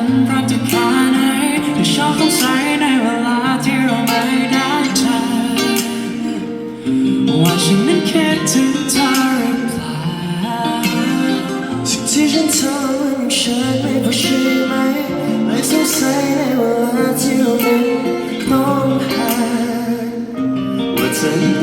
ันรักจะแค่ไหนจะชอบสงสัในเวลาที่เราไม่ได้ใจว่าฉันนั้นคิดถึงเธอหรือเปล่าสิ่งที่ฉันทำมันใช่ไม่พอใช่ไหมไม่สงสัยในเวลาที่เราไม่ต้องหาว่าเธอ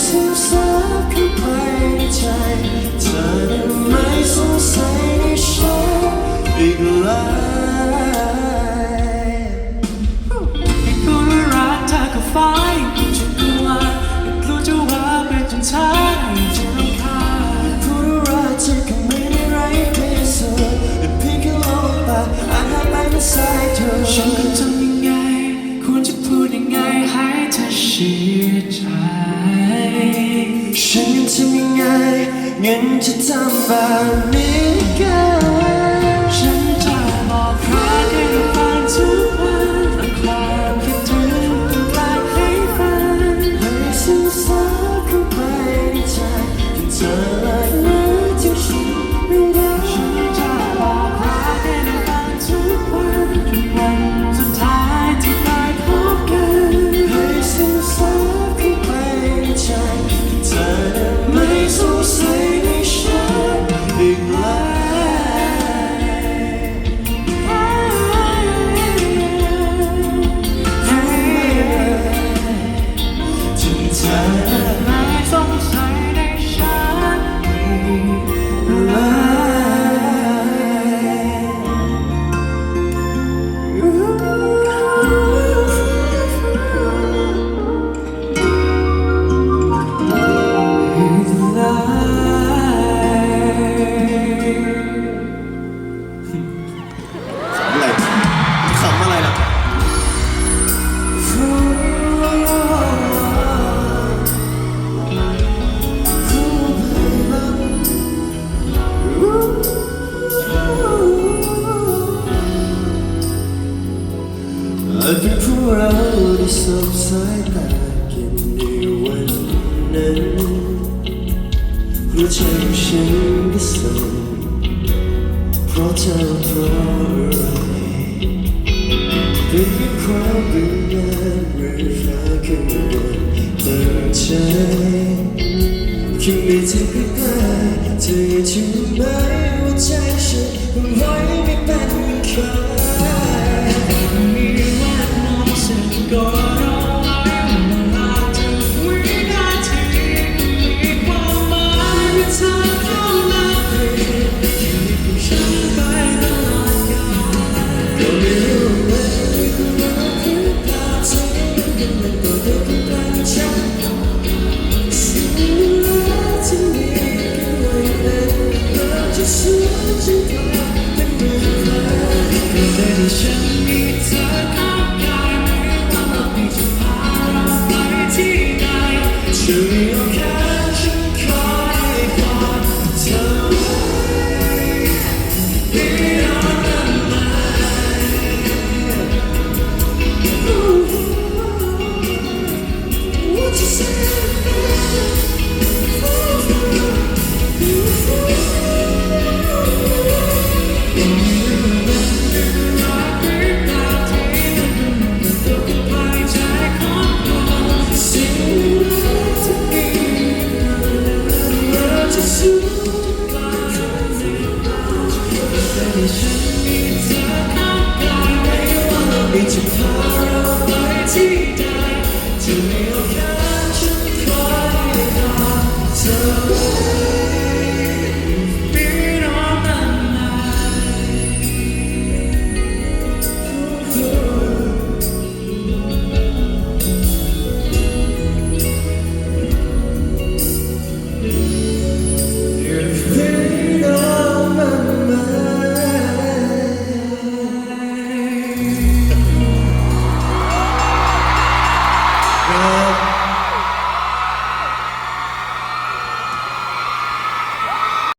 ให้ซึมซับเข้าไปในใจเธอนั้นไม่สงสัยในฉันอีกเลยให้พูดว่ารักเธอก็ฟ้า ทำยังไงเงินจะทำแบบนี้กัน อาจเป็นเพราะเราได้สบสายตากันในวันนั้นหัวใจของฉันก็สั่นเพราะเธอเพราะอะไรเป็นความเป็นงานหรือฟ้าข้างบนตั้งใจแค่มีเธอใกล้ๆเธอจะรู้ไหมว่าใจฉันมันไว้ไม่เป็นใคร